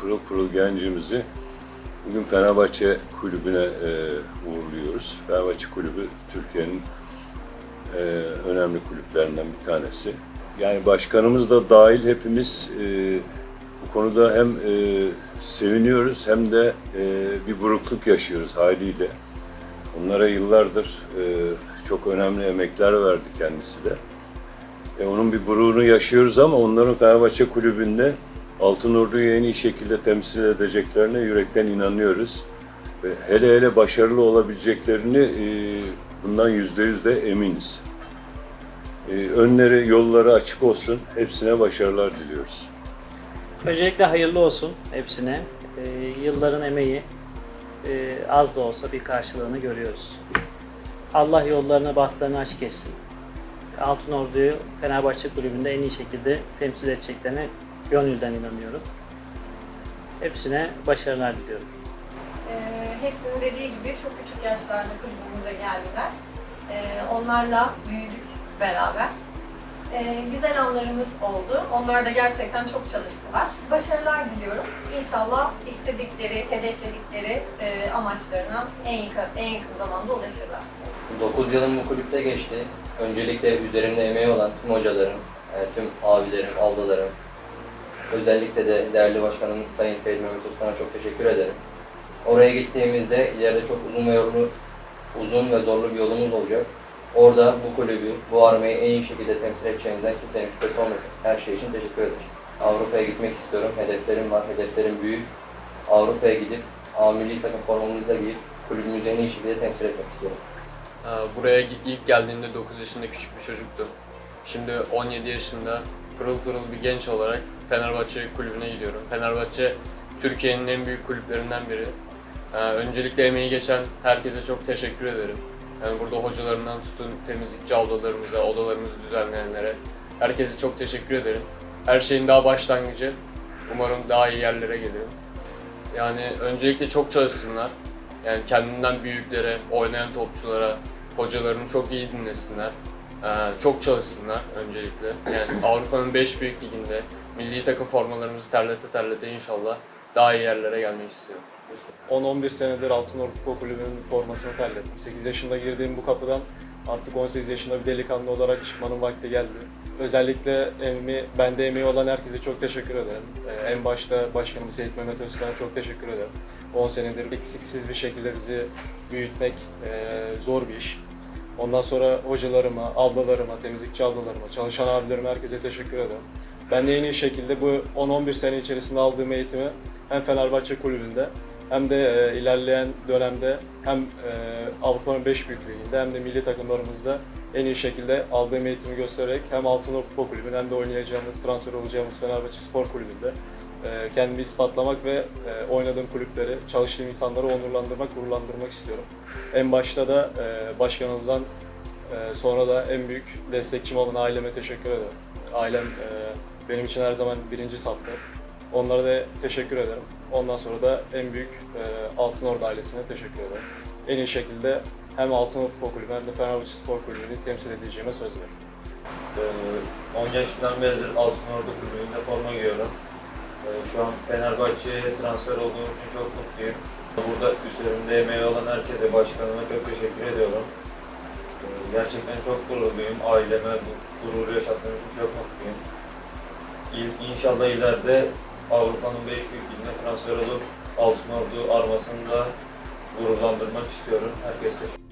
pırıl pırıl gencimizi bugün Fenerbahçe kulübüne e, uğurluyoruz. Fenerbahçe kulübü Türkiye'nin e, önemli kulüplerinden bir tanesi. Yani başkanımız da dahil hepimiz e, bu konuda hem e, seviniyoruz hem de e, bir burukluk yaşıyoruz haliyle. Onlara yıllardır e, çok önemli emekler verdi kendisi de. E, onun bir buruğunu yaşıyoruz ama onların Fenerbahçe kulübünde Altın Ordu'yu en iyi şekilde temsil edeceklerine yürekten inanıyoruz. Ve hele hele başarılı olabileceklerini e, bundan yüzde yüz de eminiz. E, önleri, yolları açık olsun. Hepsine başarılar diliyoruz. Öncelikle hayırlı olsun hepsine. Ee, yılların emeği e, az da olsa bir karşılığını görüyoruz. Allah yollarını, bahtlarını açık etsin. Altın Ordu'yu Fenerbahçe Kulübü'nde en iyi şekilde temsil edeceklerine gönülden inanıyorum. Hepsine başarılar diliyorum. Ee, hepsinin dediği gibi çok küçük yaşlarda kulübümüze geldiler. Ee, onlarla büyüdük beraber. Ee, güzel anlarımız oldu. Onlar da gerçekten çok çalıştılar. Başarılar diliyorum. İnşallah istedikleri, hedefledikleri e, amaçlarına en yakın, en yakın zamanda ulaşırlar. 9 yılım bu kulüpte geçti. Öncelikle üzerimde emeği olan tüm hocalarım, e, tüm abilerim, ablalarım, özellikle de değerli başkanımız Sayın Seyit Mehmet Usta'na çok teşekkür ederim. Oraya gittiğimizde ileride çok uzun ve yollu, uzun ve zorlu bir yolumuz olacak. Orada bu kulübü, bu armayı en iyi şekilde temsil edeceğimizden kimsenin şüphesi olmasın. Her şey için teşekkür ederiz. Avrupa'ya gitmek istiyorum. Hedeflerim var. Hedeflerim büyük. Avrupa'ya gidip A milli takım formamızla giyip kulübümüzü en iyi şekilde temsil etmek istiyorum. Ee, Buraya ilk geldiğimde 9 yaşında küçük bir çocuktum. Şimdi 17 yaşında pırıl pırıl bir genç olarak Fenerbahçe kulübüne gidiyorum. Fenerbahçe Türkiye'nin en büyük kulüplerinden biri. Ee, Öncelikle emeği geçen herkese çok teşekkür ederim. Yani burada hocalarından tutun temizlikçi ablalarımıza, odalarımızı düzenleyenlere herkese çok teşekkür ederim. Her şeyin daha başlangıcı. Umarım daha iyi yerlere gelirim. Yani öncelikle çok çalışsınlar. Yani kendinden büyüklere, oynayan topçulara, hocalarını çok iyi dinlesinler. Ee, çok çalışsınlar öncelikle. Yani Avrupa'nın 5 büyük liginde milli takım formalarımızı terlete terlete inşallah daha iyi yerlere gelmek istiyorum. 10-11 senedir Altınordu Futbol Kulübü'nün formasını terlettim. 8 yaşında girdiğim bu kapıdan artık 18 yaşında bir delikanlı olarak çıkmanın vakti geldi. Özellikle emi, bende emeği olan herkese çok teşekkür ederim. Ee, en başta başkanımız Seyit Mehmet Özkan'a çok teşekkür ederim. 10 senedir eksiksiz bir şekilde bizi büyütmek e, zor bir iş. Ondan sonra hocalarıma, ablalarıma, temizlikçi ablalarıma, çalışan abilerime herkese teşekkür ederim. Ben de en iyi şekilde bu 10-11 sene içerisinde aldığım eğitimi hem Fenerbahçe Kulübü'nde hem de e, ilerleyen dönemde hem e, Avrupa'nın 5 büyük liginde hem de milli takımlarımızda en iyi şekilde aldığım eğitimi göstererek hem Altınordu Futbol Kulübü'nde hem de oynayacağımız, transfer olacağımız Fenerbahçe Spor Kulübü'nde e, kendimi ispatlamak ve e, oynadığım kulüpleri, çalıştığım insanları onurlandırmak, gururlandırmak istiyorum. En başta da e, başkanımızdan sonra da en büyük destekçim olan aileme teşekkür ederim. Ailem benim için her zaman birinci safta. Onlara da teşekkür ederim. Ondan sonra da en büyük Altınordu ailesine teşekkür ederim. En iyi şekilde hem Altınordu Futbol Kulübü hem de Fenerbahçe Spor Kulübü'nü temsil edeceğime söz veriyorum. Ee, 10 yaşımdan beridir Altınordu Kulübü'nde forma giyiyorum. Ee, Şu an Fenerbahçe'ye transfer olduğum için çok mutluyum. Burada üstlerimde emeği olan herkese, başkanıma çok teşekkür ediyorum. Ee, Gerçekten çok gururluyum. Aileme bu gururu yaşattığım için çok mutluyum. İl- İnşallah ileride Avrupa'nın 5 büyük ligine transfer olup Altınordu armasını da gururlandırmak istiyorum. Herkese teşekkür